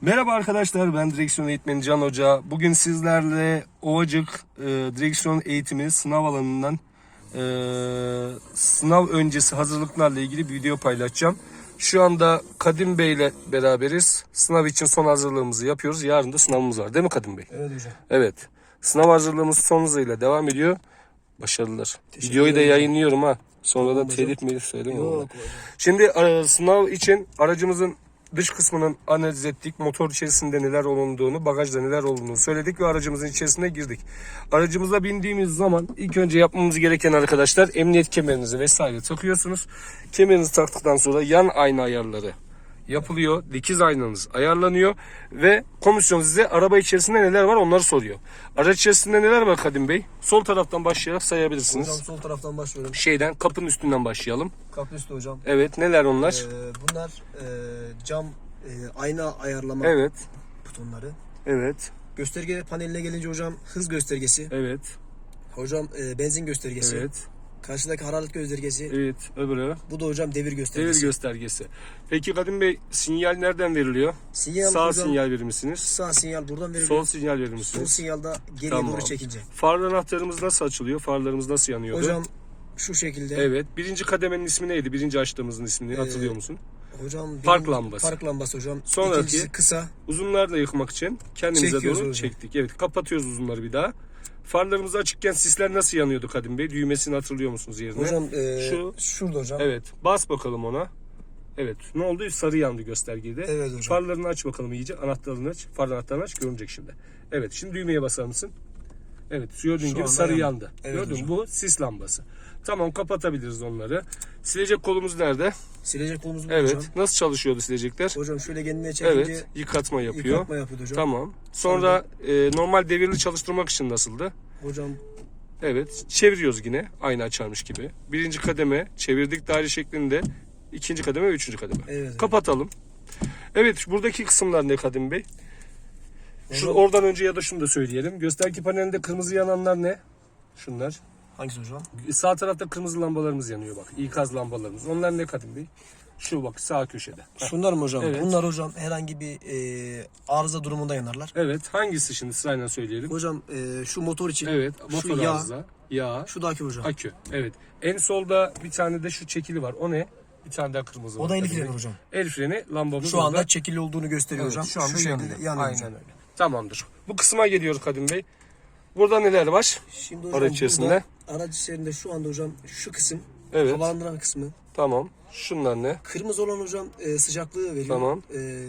Merhaba arkadaşlar ben direksiyon eğitmeni Can Hoca. Bugün sizlerle Ovacık e, direksiyon eğitimi sınav alanından e, sınav öncesi hazırlıklarla ilgili bir video paylaşacağım. Şu anda Kadim Bey ile beraberiz. Sınav için son hazırlığımızı yapıyoruz. Yarın da sınavımız var değil mi Kadim Bey? Evet hocam. Evet. Sınav hazırlığımız son hızıyla devam ediyor. Başarılar. Teşekkür Videoyu da yayınlıyorum ha. Tamam hocam. telif melif söyleme. Şimdi e, sınav için aracımızın dış kısmının analiz ettik. Motor içerisinde neler olunduğunu, bagajda neler olduğunu söyledik ve aracımızın içerisine girdik. Aracımıza bindiğimiz zaman ilk önce yapmamız gereken arkadaşlar emniyet kemerinizi vesaire takıyorsunuz. Kemerinizi taktıktan sonra yan ayna ayarları yapılıyor. Dikiz aynanız ayarlanıyor ve komisyon size araba içerisinde neler var onları soruyor. Araç içerisinde neler var Kadim Bey? Sol taraftan başlayarak sayabilirsiniz. Hocam sol taraftan başlıyorum. Şeyden kapının üstünden başlayalım. Kapı üstü hocam. Evet neler onlar? Ee, bunlar e, cam e, ayna ayarlama Evet. butonları. Evet. Gösterge paneline gelince hocam hız göstergesi. Evet. Hocam e, benzin göstergesi. Evet. Karşıdaki hararet göstergesi. Evet. Öbürü. Bu da hocam devir Devir göstergesi. göstergesi. Peki Kadim Bey sinyal nereden veriliyor? sinyal Sağ hocam, sinyal verir misiniz? Sağ sinyal buradan veriliyor. Sol sinyal verir Sol misiniz? sinyalda geriye Tamam. doğru çekince. Far anahtarımız nasıl açılıyor? Farlarımız nasıl yanıyordu? Hocam şu şekilde. Evet. Birinci kademenin ismi neydi? Birinci açtığımızın ismini hatırlıyor musun? Hocam Park lambası. Park lambası hocam. Sonraki- İkincisi kısa. Uzunlarla yıkmak için kendimize Çekiyoruz doğru hocam. çektik. Evet. Kapatıyoruz uzunları bir daha. Farlarımız açıkken sisler nasıl yanıyordu Kadim Bey? Düğmesini hatırlıyor musunuz yerine? Hocam e, Şu- şurada hocam. Evet. Bas bakalım ona. Evet. Ne oldu? Sarı yandı göstergede. Evet hocam. Farlarını aç bakalım iyice. Anahtarını aç. Far anahtarını aç. Görünecek şimdi. Evet. Şimdi düğmeye basar mısın? Evet. Gördüğün Şu gibi anda sarı yandı. yandı. Evet Gördün mü? hocam. Bu sis lambası. Tamam kapatabiliriz onları. Silecek kolumuz nerede? Silecek kolumuz bu Evet. hocam. Nasıl çalışıyordu silecekler? Hocam şöyle kendine çekince Evet. Yıkatma yapıyor. yıkatma yapıyordu hocam. Tamam. Sonra e, normal devirli çalıştırmak için nasıldı? Hocam Evet. Çeviriyoruz yine. Aynı açarmış gibi. Birinci kademe çevirdik daire şeklinde. İkinci kademe ve üçüncü kademe. Evet. Kapatalım. Evet buradaki kısımlar ne Kadim Bey? Şu oradan önce ya da şunu da söyleyelim. Gösterge panelinde kırmızı yananlar ne? Şunlar. hangisi hocam? Sağ tarafta kırmızı lambalarımız yanıyor bak. İkaz lambalarımız. Onlar ne Kadim Bey? Şu bak sağ köşede. Şunlar mı hocam? Evet. Bunlar hocam herhangi bir e, arıza durumunda yanarlar. Evet. Hangisi şimdi sırayla söyleyelim. Hocam e, şu motor için Evet. şu Motor yağ, arıza. Yağ. şu daki hocam. Akü. Evet. En solda bir tane de şu çekili var. O ne? Bir tane daha kırmızı var. O da el freni hocam. El freni lambamız Şu anda orada. çekili olduğunu gösteriyor Evet, hocam. şu anda şekilde yanıyor. yanıyor Aynen öyle. Tamamdır. Bu kısma geliyoruz Kadim Bey. Burada neler var? Şimdi hocam Araç içerisinde. araç içerisinde şu anda hocam şu kısım Evet. havalandıran kısmı. Tamam. Şunlar ne? Kırmızı olan hocam e, sıcaklığı veriyor. Tamam. E,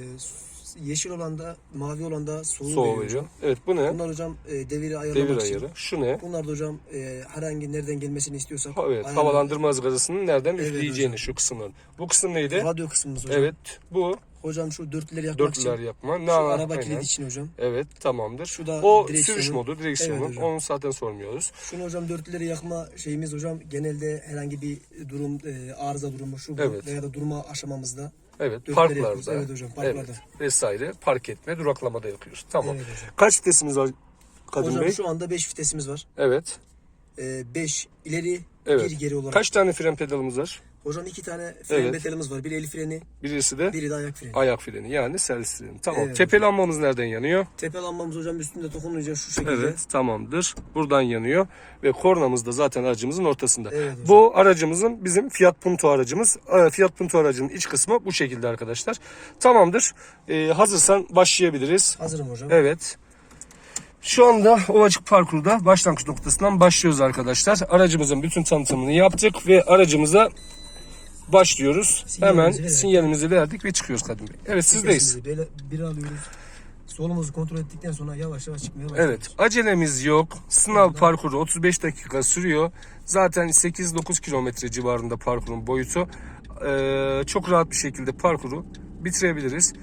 yeşil olan da mavi olan da soğuğu Soğuğu veriyor. veriyor. hocam. Evet bu ne? Bunlar hocam e, deviri ayarlamak Devir için. ayarı. Şu ne? Bunlar da hocam e, herhangi nereden gelmesini istiyorsak. Ha, Evet, havalandırma ızgarasının nereden Evet üfleyeceğini hocam. şu kısımların. Bu kısım neydi? Radyo kısmımız hocam. Evet, bu Hocam şu dörtlüleri yakmak dörtlüler için. yapma. Ne Şu var? araba kilidi için hocam. Evet, tamamdır. Şu da o sürüş modu, direksiyonu. Evet hocam. Onu zaten sormuyoruz. Şunu hocam dörtlüleri yakma şeyimiz hocam genelde herhangi bir durum e, arıza durumu şu bu Evet. veya da durma aşamamızda. Evet, Dörtleri parklarda. yapıyoruz. Evet hocam, parklarda. Evet, vesaire. Park etme, duraklamada yapıyoruz. Tamam. Evet hocam. Kaç vitesimiz var Kadın hocam Bey? şu anda 5 vitesimiz var. Evet. 5 ileri Evet. bir geri olarak. Kaç tane fren pedalımız var? Hocam iki tane fren Evet. metalimiz var. Biri el freni, Birisi de biri de ayak freni. ayak freni yani servis freni. Tamam. Evet. Tepe lambamız nereden yanıyor? Tepe lambamız hocam üstünde dokununca şu şekilde. Evet tamamdır. Buradan yanıyor ve kornamız da zaten aracımızın ortasında. Evet hocam. bu aracımızın bizim Fiat Punto aracımız. Ee, Fiat Punto aracının iç kısmı bu şekilde arkadaşlar. Tamamdır. Ee, hazırsan başlayabiliriz. Hazırım hocam. Evet. Şu anda Ovacık Parkur'da başlangıç noktasından başlıyoruz arkadaşlar. Aracımızın bütün tanıtımını yaptık ve aracımıza başlıyoruz. Sinyalimizi Hemen verdik. sinyalimizi verdik ve çıkıyoruz Kadim Bey. Evet sizdeyiz. Böyle bir alıyoruz. Solumuzu kontrol ettikten sonra yavaş yavaş çıkmaya başlıyoruz. Evet acelemiz yok. Sınav parkuru 35 dakika sürüyor. Zaten 8-9 kilometre civarında parkurun boyutu. Ee, çok rahat bir şekilde parkuru bitirebiliriz.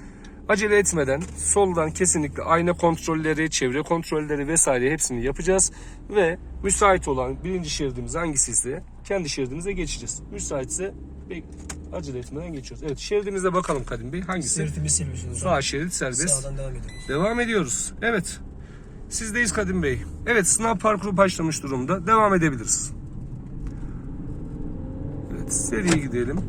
Acele etmeden soldan kesinlikle ayna kontrolleri, çevre kontrolleri vesaire hepsini yapacağız. Ve müsait olan birinci şeridimiz hangisi ise kendi şeridimize geçeceğiz. Müsaitse bek- acele etmeden geçiyoruz. Evet şeridimize bakalım Kadim Bey hangisi? Silmişiz hocam. Sağ şerit serbest. Sağdan devam ediyoruz. Devam ediyoruz. Evet. Sizdeyiz Kadim Bey. Evet sınav parkuru başlamış durumda. Devam edebiliriz. Evet seri gidelim.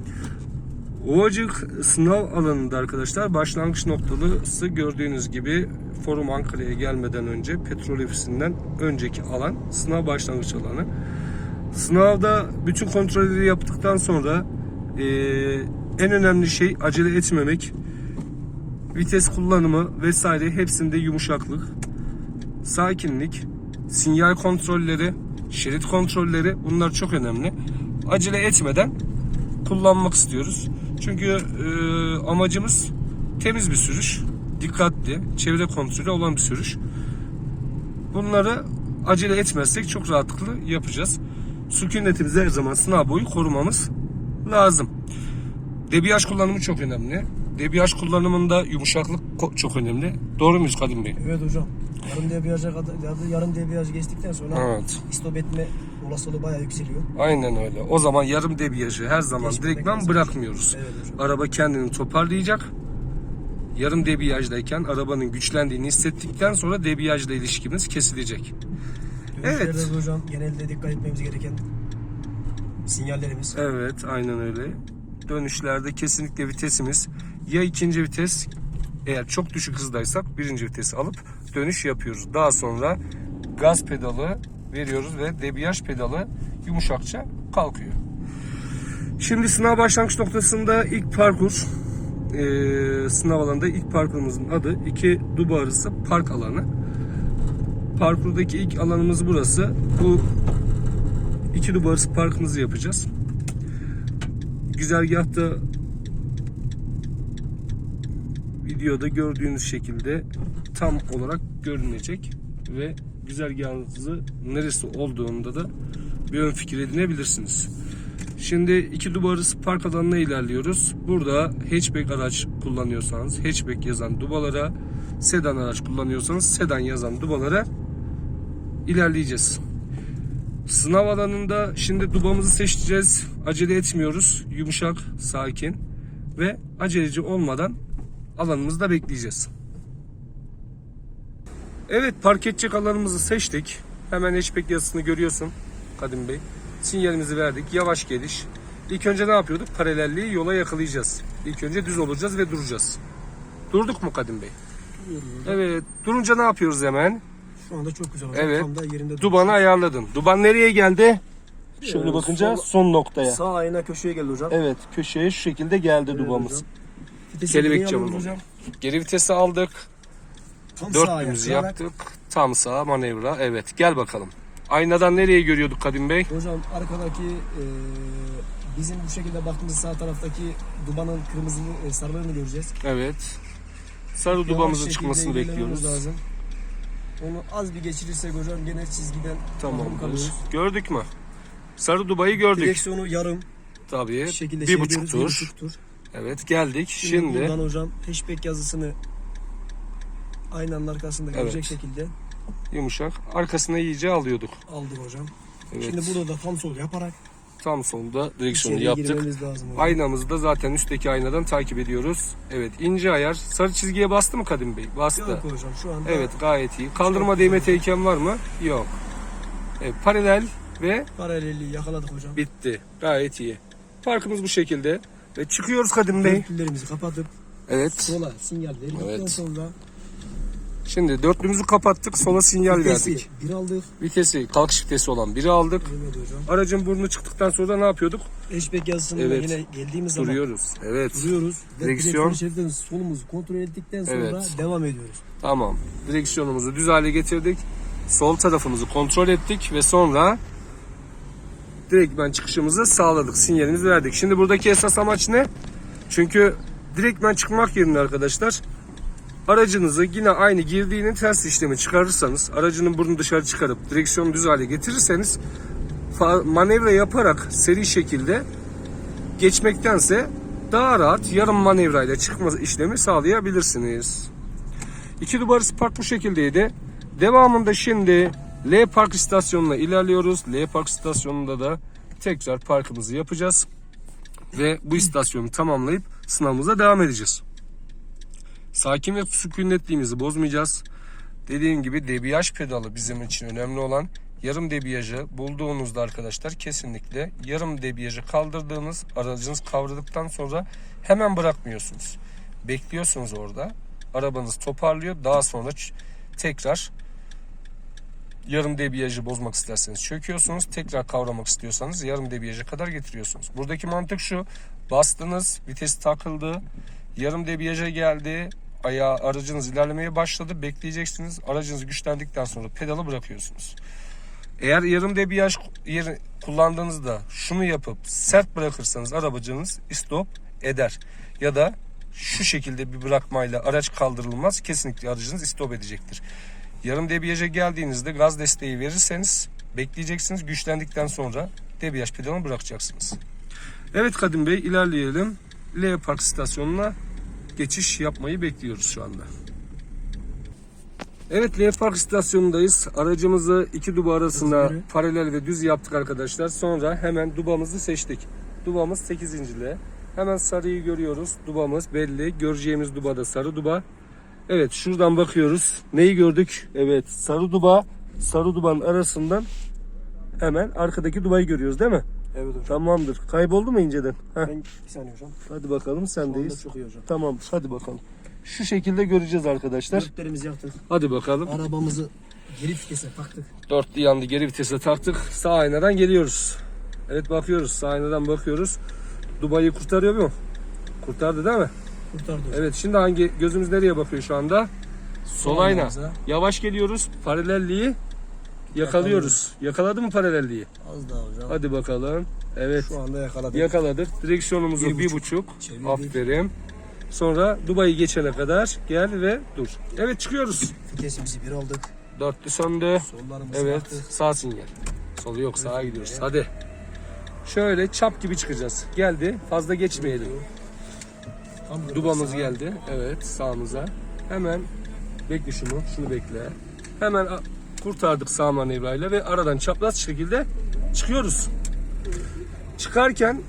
Ovacık sınav alanında arkadaşlar başlangıç noktası gördüğünüz gibi Forum Ankara'ya gelmeden önce petrol ofisinden önceki alan sınav başlangıç alanı. Sınavda bütün kontrolleri yaptıktan sonra eee, en önemli şey acele etmemek, vites kullanımı vesaire hepsinde yumuşaklık, sakinlik, sinyal kontrolleri, şerit kontrolleri bunlar çok önemli. Acele etmeden kullanmak istiyoruz. Çünkü e, amacımız temiz bir sürüş, dikkatli, çevre kontrolü olan bir sürüş. Bunları acele etmezsek çok rahatlıkla yapacağız. Sükunetimizi her zaman sınav boyu korumamız lazım. Debriyaj kullanımı çok önemli. Debriyaj kullanımında yumuşaklık çok önemli. Doğru muyuz Kadim Bey? Evet hocam. Yarım debriyaja kadar yarım- debriyaj geçtikten sonra Evet. istop etme olasılığı bayağı yükseliyor. Aynen öyle. O zaman yarım debriyajı her zaman Geçmemek direktmen bırakmıyoruz. Evet hocam. Araba kendini toparlayacak. Yarım debriyajdayken arabanın güçlendiğini hissettikten sonra debriyajla ilişkimiz kesilecek. Evet. Hocam genelde dikkat etmemiz gereken sinyallerimiz. Evet, aynen öyle. Dönüşlerde kesinlikle vitesimiz ya ikinci vites eğer çok düşük hızdaysak birinci vitesi alıp dönüş yapıyoruz. Daha sonra gaz pedalı veriyoruz ve debriyaj pedalı yumuşakça kalkıyor. Şimdi sınav başlangıç noktasında ilk parkur eee, sınav alanında ilk parkurumuzun adı iki duba arası park alanı. Parkurdaki ilk alanımız burası. Bu iki duba arası parkımızı yapacağız. Güzergahta videoda gördüğünüz şekilde tam olarak görünecek ve güzergahınızı neresi olduğunda da bir ön fikir edinebilirsiniz. Şimdi iki duba arası park alanına ilerliyoruz. Burada hatchback araç kullanıyorsanız hatchback yazan dubalara, sedan araç kullanıyorsanız sedan yazan dubalara ilerleyeceğiz. Sınav alanında şimdi dubamızı seçeceğiz. Acele etmiyoruz. Yumuşak, sakin ve aceleci olmadan alanımızda bekleyeceğiz. Evet park edecek alanımızı seçtik. Hemen hatchback yazısını görüyorsun Kadim Bey. Sinyalimizi verdik. Yavaş geliş. İlk önce ne yapıyorduk? Paralelliği yola yakalayacağız. İlk önce düz olacağız ve duracağız. Durduk mu Kadim Bey? Evet. Durunca ne yapıyoruz hemen? Şu anda çok güzel hocam. Evet. Tam da yerinde Dubanı ayarladın. Duban nereye geldi? Şöyle Ee, bakınca sol- son noktaya. Sağ ayna köşeye geldi hocam. Evet köşeye şu şekilde geldi Evet dubamız. hocam. Vitesi Kelebek geriye alıyoruz camını. hocam. Geri vitesi aldık. Tam sağ ayak Dörtlümüzü kırarak. yaptık. Tam sağ manevra. Evet gel bakalım. Aynadan nereye görüyorduk Kadim Bey? Hocam arkadaki e, bizim bu şekilde baktığımız sağ taraftaki dumanın kırmızı e, sarılarını göreceğiz. Evet. Sarı Yavaş dubamızın şekilde çıkmasını ilerlememiz bekliyoruz. Lazım. Onu az bir geçirirsek hocam gene çizgiden mahrum Tamamdır. kalıyoruz. Gördük mü? Sarı dubayı gördük. Direksiyonu yarım Tabii. bir şekilde Bir buçuk çeviriyoruz, bir tur. buçuk tur. Evet geldik. Şimdi, Şimdi buradan hocam hatchback yazısını aynanın arkasında Evet. görecek şekilde yumuşak. Arkasına iyice alıyorduk. aldık hocam. Evet. Şimdi burada da tam sol yaparak Tam sonunda direksiyonu içeriye yaptık. girmemiz lazım. hocam. Aynamızı da zaten üstteki aynadan takip ediyoruz. Evet ince ayar. Sarı çizgiye bastı mı Kadim Bey? Bastı. Yok hocam şu anda Evet gayet iyi. Kaldırma değme tehlikem var mı? Yok. Evet, paralel ve paralelliği yakaladık hocam. bitti. Gayet iyi. Parkımız bu şekilde. Ve çıkıyoruz Kadim Bey. Dörtlülerimizi kapatıp Evet. sola sinyal verdikten Evet. sonra Şimdi dörtlümüzü kapattık. Sola sinyal vitesi verdik. bir aldık. Vitesi, kalkış vitesi olan biri aldık. Aracın burnu çıktıktan sonra ne yapıyorduk? Hatchback yazısını Evet. yine geldiğimiz zaman Duruyoruz. Evet. duruyoruz. Direksiyon. direksiyon solumuzu kontrol ettikten sonra Evet. devam ediyoruz. Tamam. Direksiyonumuzu düz hale getirdik. Sol tarafımızı kontrol ettik ve sonra direktmen çıkışımızı sağladık. Sinyalimizi verdik. Şimdi buradaki esas amaç ne? Çünkü direktmen çıkmak yerine arkadaşlar aracınızı yine aynı girdiğinin ters işlemi çıkarırsanız aracının burnunu dışarı çıkarıp direksiyonu düz hale getirirseniz manevra yaparak seri şekilde geçmektense daha rahat yarım manevrayla çıkma işlemi sağlayabilirsiniz. İki dubarısı park bu şekildeydi. Devamında şimdi L Park istasyonuna ilerliyoruz. L Park istasyonunda da tekrar parkımızı yapacağız. Ve bu istasyonu tamamlayıp sınavımıza devam edeceğiz. Sakin ve sükunetliğimizi bozmayacağız. Dediğim gibi debriyaj pedalı bizim için önemli olan yarım debriyajı bulduğunuzda arkadaşlar kesinlikle yarım debriyajı kaldırdığınız aracınız kavradıktan sonra hemen bırakmıyorsunuz. Bekliyorsunuz orada. Arabanız toparlıyor. Daha sonra tekrar yarım debriyajı bozmak isterseniz çöküyorsunuz. Tekrar kavramak istiyorsanız yarım debriyaja kadar getiriyorsunuz. Buradaki mantık şu. Bastınız, vites takıldı, yarım debriyaja geldi, ayağı aracınız ilerlemeye başladı. Bekleyeceksiniz. Aracınız güçlendikten sonra pedalı bırakıyorsunuz. Eğer yarım debriyaj yeri kullandığınızda şunu yapıp sert bırakırsanız arabacınız istop eder. Ya da şu şekilde bir bırakmayla araç kaldırılmaz. Kesinlikle aracınız istop edecektir. Yarım debriyaja geldiğinizde gaz desteği verirseniz bekleyeceksiniz. Güçlendikten sonra debriyaj pedalını bırakacaksınız. Evet Kadim Bey ilerleyelim. L Park istasyonuna geçiş yapmayı bekliyoruz şu anda. Evet L Park istasyonundayız. Aracımızı iki duba yürü. paralel ve düz yaptık arkadaşlar. Sonra hemen dubamızı seçtik. Dubamız 8. L. Hemen sarıyı görüyoruz. Dubamız belli. Göreceğimiz duba da sarı duba. Evet şuradan bakıyoruz. Neyi gördük? Evet sarı duba. Sarı dubanın arasından hemen arkadaki dubayı görüyoruz değil mi? Evet hocam. Tamamdır. Kayboldu mu inceden? Heh. Ben bir saniye hocam. Hadi bakalım sendeyiz. çok iyi hocam. Tamamdır. Hadi bakalım. Şu şekilde göreceğiz arkadaşlar. Dörtlerimizi yaktık. Hadi bakalım. Arabamızı geri vitese taktık. Dörtlü yandı geri vitese taktık. Sağ aynadan geliyoruz. Evet bakıyoruz. Sağ aynadan bakıyoruz. Dubai'yi kurtarıyor mu? Kurtardı değil mi? Kurtardı hocam. Evet şimdi hangi gözümüz nereye bakıyor şu anda? Sol ayna. Yavaş geliyoruz. Paralelliği yakalıyoruz. Yakaladı mı paralelliği? Az daha hocam. Hadi bakalım. Evet. Şu anda yakaladık. Yakaladık. Direksiyonumuzu Bir buçuk. buçuk. Çevirdik. Aferin. Sonra Dubai'yi geçene kadar gel ve dur. Evet çıkıyoruz. Vitesimizi bir aldık. Dörtlü söndü. Sollarımızı Evet baktık. sağ sinyal. Solu yok sağa gidiyoruz. Hadi. Şöyle çap gibi çıkacağız. Geldi. Fazla geçmeyelim. Tam Dubamız geldi. Evet sağımıza. Hemen bekle şunu. Şunu bekle. Hemen kurtardık sağ manevrayla ve aradan çapraz şekilde çıkıyoruz. Çıkarken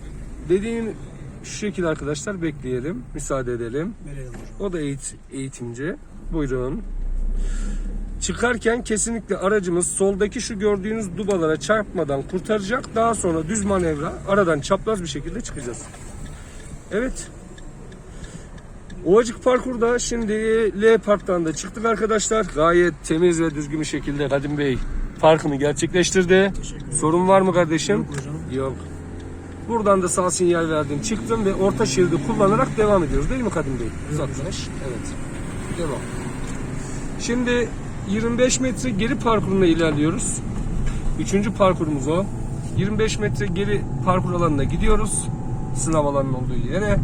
dediğim şu şekilde arkadaşlar bekleyelim. Müsaade edelim. O da eğit- eğitimci. Buyurun. Çıkarken kesinlikle aracımız soldaki şu gördüğünüz dubalara çarpmadan kurtaracak. Daha sonra düz manevra aradan çapraz bir şekilde çıkacağız. Evet. Ovacık parkurda şimdi L parktan da çıktık arkadaşlar. Gayet temiz ve düzgün bir şekilde Kadim Bey parkını gerçekleştirdi. Sorun var mı kardeşim? Yok hocam. Yok. Buradan da sağ sinyal verdim. Çıktım ve orta şeridi kullanarak devam ediyoruz değil mi Kadim Bey? Uzaklaş. Evet. Devam. Şimdi 25 metre geri parkuruna ilerliyoruz. Üçüncü parkurumuz o. 25 metre geri parkur alanına gidiyoruz. Sınav alanının olduğu yere.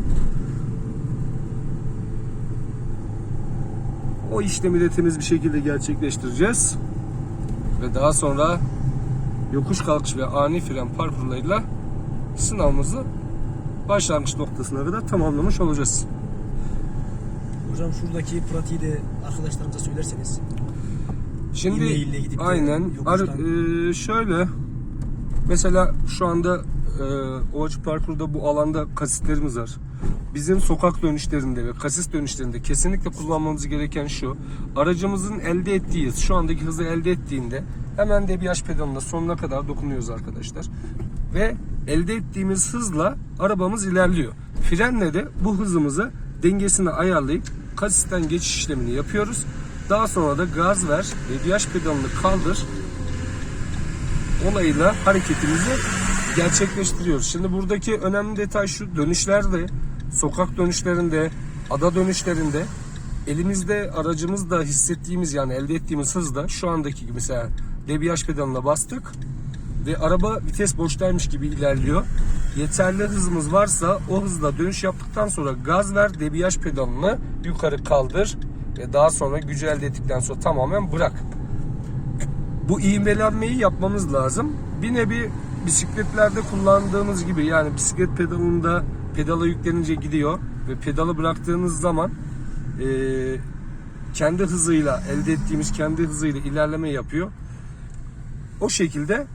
O işlemi de temiz bir şekilde gerçekleştireceğiz. Ve daha sonra yokuş kalkış ve ani fren parkurlarıyla sınavımızı başlangıç noktasına kadar tamamlamış olacağız. Hocam şuradaki pratiği de arkadaşlarımıza söylerseniz. Şimdi gidip aynen yokuştan- Ar- e, şöyle mesela şu anda e, Ovacı Parkur'da bu alanda kasislerimiz var. Bizim sokak dönüşlerinde ve kasis dönüşlerinde kesinlikle kullanmamız gereken şu. Aracımızın elde ettiği hız, şu andaki hızı elde ettiğinde hemen debriyaj pedalına sonuna kadar dokunuyoruz arkadaşlar. Ve elde ettiğimiz hızla arabamız ilerliyor. Frenle de bu hızımızı dengesini ayarlayıp kasisten geçiş işlemini yapıyoruz. Daha sonra da gaz ver, debriyaj pedalını kaldır olayıyla hareketimizi gerçekleştiriyoruz. Şimdi buradaki önemli detay şu dönüşlerde, sokak dönüşlerinde, ada dönüşlerinde elimizde aracımızda hissettiğimiz yani elde ettiğimiz hızda şu andaki gibi mesela debriyaj pedalına bastık ve araba vites boştaymış gibi ilerliyor. Yeterli hızımız varsa o hızla dönüş yaptıktan sonra gaz ver debriyaj pedalını yukarı kaldır ve daha sonra gücü elde ettikten sonra tamamen bırak bu ivmelenmeyi yapmamız lazım. Bir nevi bisikletlerde kullandığımız gibi yani bisiklet pedalında pedala yüklenince gidiyor ve pedalı bıraktığınız zaman eee, kendi hızıyla elde ettiğimiz kendi hızıyla ilerleme yapıyor. O şekilde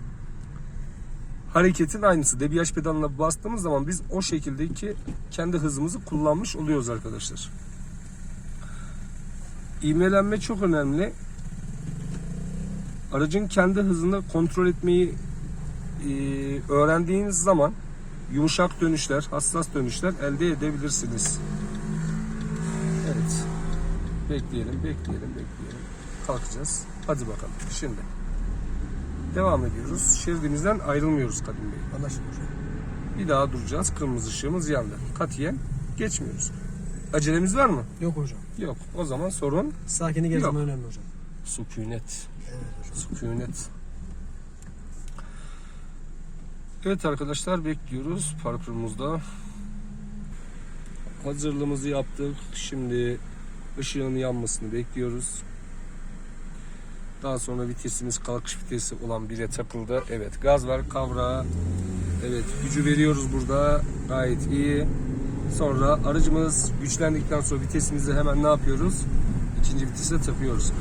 hareketin aynısı. Debriyaj pedalına bastığımız zaman biz o şekildeki kendi hızımızı kullanmış oluyoruz arkadaşlar. İvmelenme çok önemli. aracın kendi hızını kontrol etmeyi e, öğrendiğiniz zaman yumuşak dönüşler, hassas dönüşler elde edebilirsiniz. Evet. Bekleyelim, bekleyelim, bekleyelim. Kalkacağız. Hadi bakalım. Şimdi. Devam ediyoruz. Şeridimizden ayrılmıyoruz Kadim Bey. Anlaşıldı hocam. Bir daha duracağız. Kırmızı ışığımız yandı. Katiyen geçmiyoruz. Acelemiz var mı? Yok hocam. Yok. O zaman sorun Yok. zaman önemli hocam. sükunet. Evet hocam. Sükunet. Evet arkadaşlar bekliyoruz parkurumuzda. Hazırlığımızı yaptık. Şimdi ışığın yanmasını bekliyoruz. Daha sonra vitesimiz kalkış vitesi olan bire takıldı. Evet gaz var kavra. Evet gücü veriyoruz burada. Gayet iyi. Sonra aracımız güçlendikten sonra vitesimizi hemen ne yapıyoruz? İkinci vitese takıyoruz.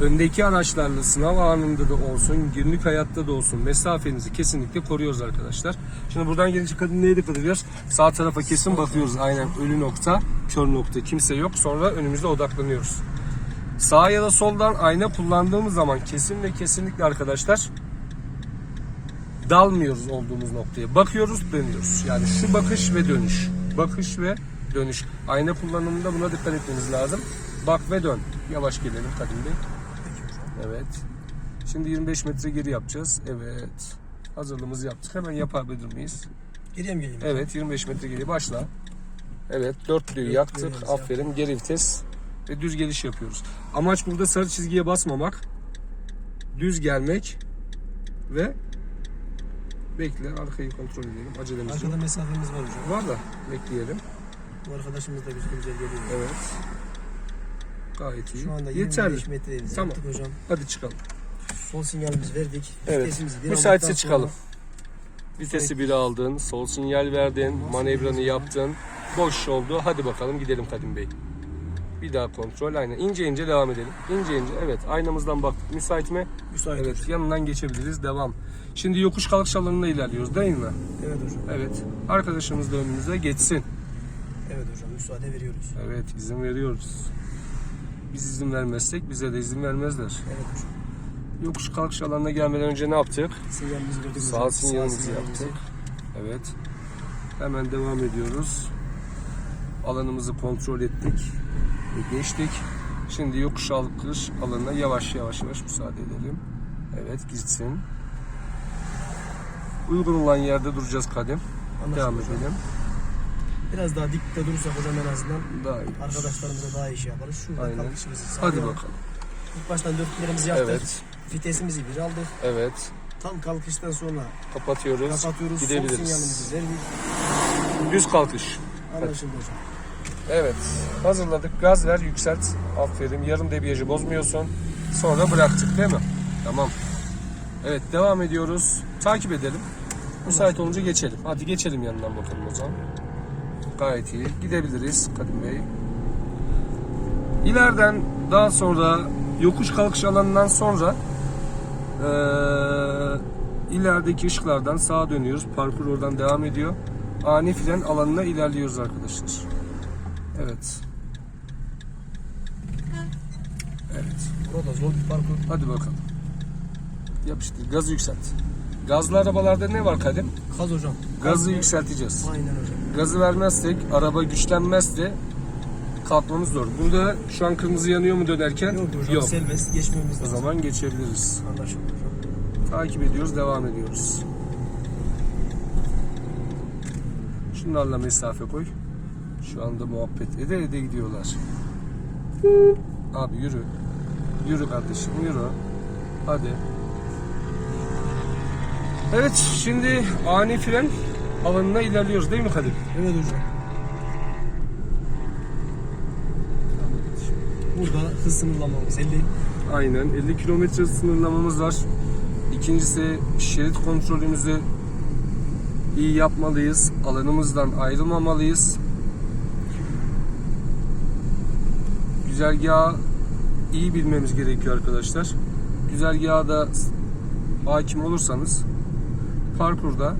Öndeki araçlarla sınav anında da olsun, günlük hayatta da olsun mesafenizi kesinlikle koruyoruz arkadaşlar. Şimdi buradan gelince kadın neye dikkat ediyoruz? Sağ tarafa kesin bakıyoruz. Aynen ölü nokta, kör nokta kimse yok. Sonra önümüzde odaklanıyoruz. Sağ ya da soldan ayna kullandığımız zaman kesin ve kesinlikle arkadaşlar dalmıyoruz olduğumuz noktaya. Bakıyoruz, dönüyoruz. Yani şu bakış ve dönüş. Bakış ve dönüş. Ayna kullanımında buna dikkat etmemiz lazım. Bak ve dön. Yavaş gelelim Kadim Bey. Evet. Şimdi 25 metre geri yapacağız. Evet. Hazırlığımızı yaptık. Hemen yapabilir miyiz? Geriye mi geleyim? Evet 25 metre geri başla. Evet dörtlüyü yaktık. Dörtlüğümüzü Aferin geri vites ve düz geliş yapıyoruz. Amaç burada sarı çizgiye basmamak. Düz gelmek ve bekle arkayı kontrol edelim. Acelemiz yok. Arkada mesafemiz var hocam. Var da bekleyelim. Bu arkadaşımız da güzel geliyor. Evet. Gayet iyi. Şu anda 25 Yeterli. metreyiz. Tamam. Yaptık hocam. Hadi çıkalım. Sol sinyalimizi verdik. Evet. Vitesimizi bir Müsaitse çıkalım. Vitesi biri aldın, sol sinyal verdin, manevranı yaptın. Boş oldu. Hadi bakalım gidelim Kadim Bey. Bir daha kontrol aynen. İnce ince devam edelim. İnce ince evet aynamızdan baktık. Müsait mi? Müsait Evet yanından geçebiliriz. Devam. Şimdi yokuş kalkış alanına ilerliyoruz değil mi? Evet hocam. Evet. Arkadaşımız da önümüze geçsin. Evet hocam. Müsaade veriyoruz. Evet izin veriyoruz. Biz izin vermezsek bize de izin vermezler. Evet. Yokuş kalkış alanına gelmeden önce ne yaptık? Sinyalimizi verdik Sağ sinyalimizi yaptık. Evet. Hemen devam ediyoruz. Alanımızı kontrol ettik ve geçtik. Şimdi yokuş kalkış alanına yavaş yavaş yavaş müsaade edelim. Evet gitsin. Uygun olan yerde duracağız. Anlaşıldı Devam edelim. Biraz daha dikte durursak hocam en azından Daha iyi. arkadaşlarımıza daha iyi şey yaparız. Şuradan Aynen. kalkışımızı Hadi sağlayalım. bakalım. İlk baştan dörtlüklerimizi yaptık. Evet. Vitesimizi bir aldık. Evet. Tam kalkıştan sonra Kapatıyoruz. kapatıyoruz. Gidebiliriz. sinyalimizi verdik. Düz kalkış. Anlaşıldı hocam. Evet. Hazırladık. Gaz ver, yükselt. Aferin. Yarım debriyajı bozmuyorsun. Sonra bıraktık değil mi? Tamam. Evet devam ediyoruz. Takip edelim. Müsait olunca geçelim. Hadi geçelim yanından bakalım o zaman. Gayet iyi. Gidebiliriz Kadim Bey. İleriden daha sonra yokuş kalkış alanından sonra eee ilerideki ışıklardan sağa dönüyoruz. Parkur oradan devam ediyor. Ani fren alanına ilerliyoruz arkadaşlar. Evet. Evet. Burada zor bir parkur. Hadi bakalım. Yapıştır. Gazı yükselt. Gazlı arabalarda ne var Kadim? Kaz hocam. Gazı Kaz- yükselteceğiz. Aynen hocam. Gazı vermezsek, araba güçlenmezse kalkmamız zor. Burada şu an kırmızı yanıyor mu dönerken? Yok hocam. Serbest geçmemiz O lazım. zaman geçebiliriz. Anlaşıldı hocam. Takip ediyoruz, devam ediyoruz. Şunlarla mesafe koy. Şu anda muhabbet ede ede gidiyorlar. Abi yürü. Yürü kardeşim yürü. Hadi. Evet şimdi ani fren alanına ilerliyoruz değil mi Kadir? Evet hocam. Burada hız sınırlamamız 50. Aynen 50 kilometre sınırlamamız var. İkincisi şerit kontrolümüzü iyi yapmalıyız. Alanımızdan ayrılmamalıyız. Güzergahı iyi bilmemiz gerekiyor arkadaşlar. Güzergaha da hakim olursanız parkurda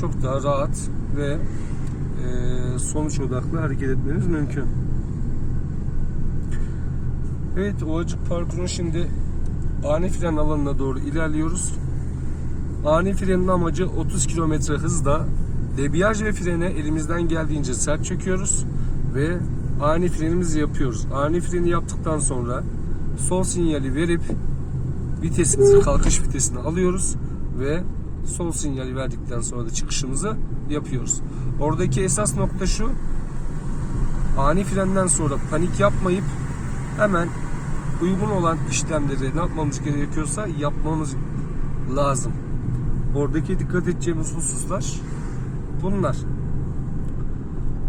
çok daha rahat ve eee, sonuç odaklı hareket etmeniz mümkün. Evet Ovacık parkurunu şimdi ani fren alanına doğru ilerliyoruz. Ani frenin amacı 30 km hızda debriyaj ve frene elimizden geldiğince sert çöküyoruz ve ani frenimizi yapıyoruz. Ani freni yaptıktan sonra sol sinyali verip vitesimizi kalkış vitesini alıyoruz ve sol sinyali verdikten sonra da çıkışımızı yapıyoruz. Oradaki esas nokta şu. Ani frenden sonra panik yapmayıp hemen uygun olan işlemleri ne yapmamız gerekiyorsa yapmamız lazım. Oradaki dikkat edeceğimiz hususlar bunlar.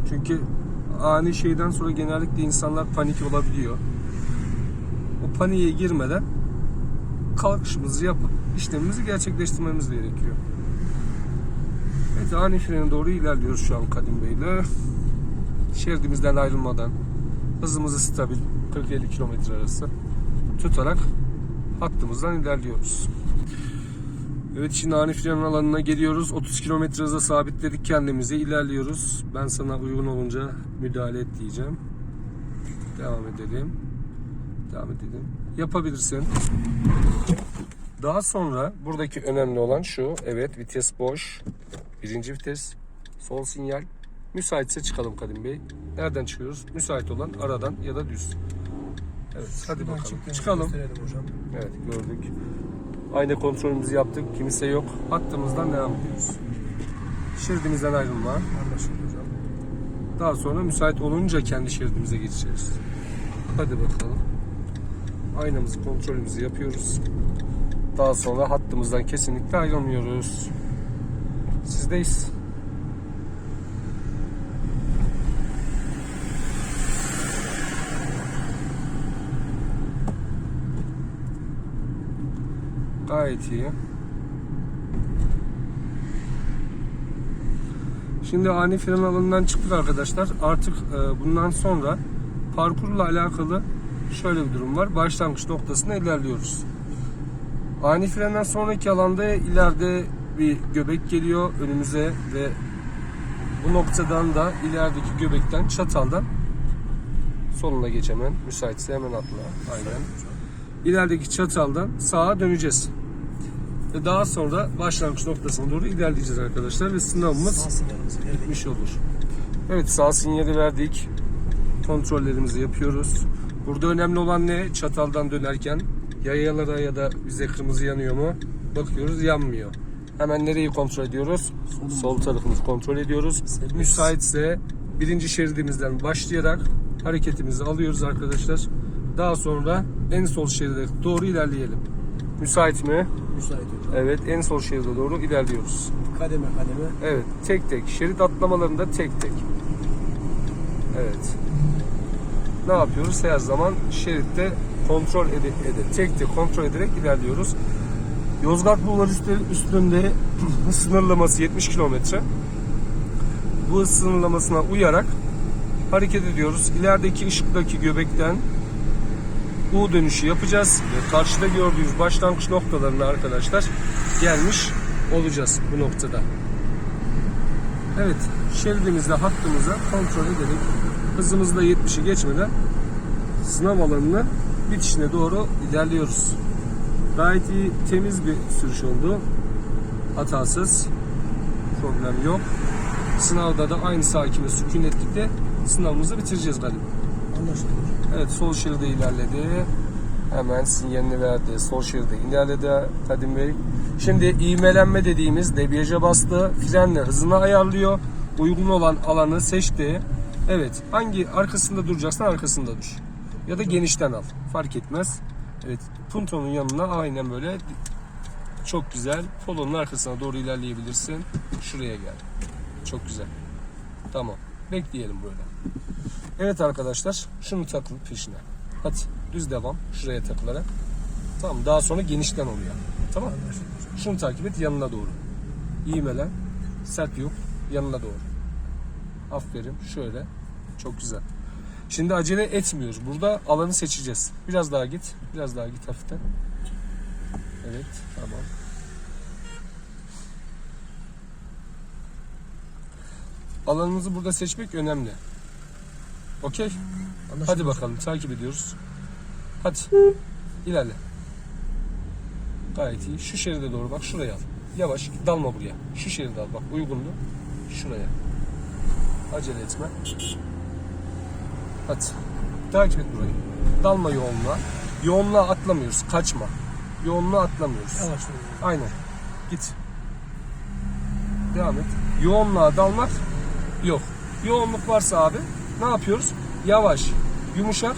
Çünkü ani şeyden sonra genellikle insanlar panik olabiliyor. O paniğe girmeden kalkışımızı yapıp işlemimizi gerçekleştirmemiz gerekiyor. Evet ani frene doğru ilerliyoruz şu an Kadim Bey'le. Şeridimizden ayrılmadan hızımızı stabil 40-50 km arası tutarak hattımızdan ilerliyoruz. Evet şimdi ani fren alanına geliyoruz. 30 km hıza sabitledik kendimizi. ilerliyoruz. Ben sana uygun olunca müdahale et diyeceğim. Devam edelim. Devam edelim. Yapabilirsin. Daha sonra buradaki önemli olan şu. Evet vites boş. Birinci vites. Sol sinyal. Müsaitse çıkalım Kadim Bey. Nereden çıkıyoruz? Müsait olan aradan ya da düz. Evet hadi Şuradan bakalım. Çıkalım. hocam. Evet gördük. Ayna kontrolümüzü yaptık. Kimse yok. Hattımızdan devam ediyoruz. Şeridimizden ayrılma. Anlaşıldı hocam. Daha sonra müsait olunca kendi şeridimize geçeceğiz. Hadi bakalım. Aynamızı kontrolümüzü yapıyoruz. Daha sonra hattımızdan kesinlikle ayrılmıyoruz. Sizdeyiz. Gayet iyi. Şimdi ani fren alanından çıktık arkadaşlar. Artık e, bundan sonra parkurla alakalı şöyle bir durum var. Başlangıç noktasına ilerliyoruz. Ani frenden sonraki alanda ileride bir göbek geliyor önümüze ve bu noktadan da ilerideki göbekten çataldan soluna geç hemen. Müsaitse hemen atla. Aynen. İlerideki çataldan sağa döneceğiz. Ve daha sonra başlangıç noktasına doğru ilerleyeceğiz arkadaşlar ve sınavımız bitmiş olur. Evet sağ sinyali verdik. Kontrollerimizi yapıyoruz. Burada önemli olan ne? Çataldan dönerken yayalara ya da bize kırmızı yanıyor mu? Bakıyoruz yanmıyor. Hemen nereyi kontrol ediyoruz? Sol tarafımızı kontrol ediyoruz. Serbest. Müsaitse birinci şeridimizden başlayarak hareketimizi alıyoruz arkadaşlar. Daha sonra en sol şeride doğru ilerleyelim. Müsait mi? Müsait hocam. Evet en sol şeride doğru ilerliyoruz. Kademe kademe. Evet, tek tek. Şerit atlamalarında tek tek. Evet. Ne yapıyoruz? Her zaman şeritte kontrol ede, ede tek kontrol ederek ilerliyoruz. Yozgat Bulvarı üstü- üstünde sınırlaması 70 kilometre. Bu sınırlamasına uyarak hareket ediyoruz. İlerideki ışıktaki göbekten U dönüşü yapacağız ve karşıda gördüğünüz başlangıç noktalarına arkadaşlar gelmiş olacağız bu noktada. Evet, şeridimizde hattımıza kontrol ederek hızımızda 70'i geçmeden sınav alanının bitişine doğru ilerliyoruz. Gayet iyi, temiz bir sürüş oldu. Hatasız, problem yok. Sınavda da aynı sakine sükunetlikte sınavımızı bitireceğiz galiba. Anlaşıldı. Evet sol şeride ilerledi. Hemen sinyalini verdi. Sol şeride ilerledi Kadim Bey. Şimdi ivmelenme dediğimiz debriyaja bastı. Frenle hızını ayarlıyor. Uygun olan alanı seçti. Evet. Hangi arkasında duracaksan arkasında dur. Ya da genişten al. Fark etmez. Evet. Puntonun yanına aynen böyle çok güzel. Polonun arkasına doğru ilerleyebilirsin. Şuraya gel. Çok güzel. Tamam. Bekleyelim böyle. Evet arkadaşlar şunu takın peşine. Hadi düz devam şuraya takılarak. Tamam daha sonra genişten oluyor. Tamam. Şunu takip et yanına doğru. İğmelen. Sert yok. Yanına doğru. Aferin. Şöyle. Çok güzel. Şimdi acele etmiyoruz. Burada alanı seçeceğiz. Biraz daha git. Biraz daha git hafiften. Evet. Tamam. Alanımızı burada seçmek önemli. Okey. Hadi bakalım takip ediyoruz. Hadi ilerle. Gayet iyi. Şu şeride doğru bak şuraya al. Yavaş dalma buraya. Şu şeride al bak uygundu. Şuraya. Acele etme. Hadi. Takip et burayı. Dalma yoğunluğa. Yoğunluğa atlamıyoruz. Kaçma. Yoğunluğa atlamıyoruz. Yavaş. Aynen. Git. Devam et. Yoğunluğa dalmak yok. Yoğunluk varsa abi ne yapıyoruz? Yavaş, yumuşak,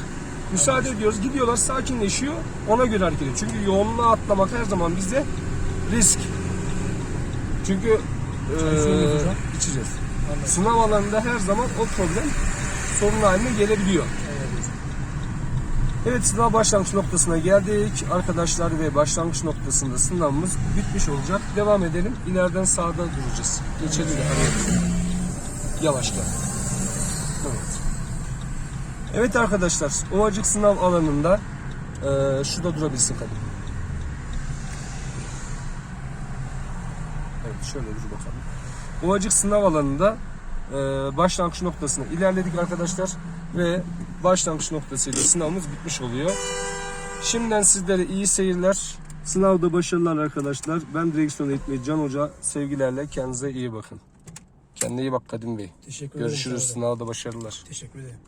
müsaade ediyoruz. Gidiyorlar sakinleşiyor. Ona göre hareket ediyor. Çünkü yoğunluğa atlamak her zaman bizde risk. Çünkü hocam. içeceğiz. Anladım. Sınav alanında her zaman o problem sorun haline gelebiliyor. Evet. Evet sınav başlangıç noktasına geldik. Arkadaşlar ve başlangıç noktasında sınavımız bitmiş olacak. Devam edelim. İleriden sağda duracağız. Geçelim de araya. Yavaş gel. Evet. Evet arkadaşlar. Ovacık sınav alanında eee şurada durabilsin kadın. Evet şöyle dur bakalım. Ovacık sınav alanında başlangıç noktasına ilerledik arkadaşlar ve başlangıç noktasıyla sınavımız bitmiş oluyor. Şimdiden sizlere iyi seyirler. Sınavda başarılar arkadaşlar. Ben direksiyon eğitmeni Can Hoca. Sevgilerle kendinize iyi bakın. Kendine iyi bak Kadim Bey. Teşekkür ederim. Görüşürüz. Sınavda başarılar. Teşekkür ederim.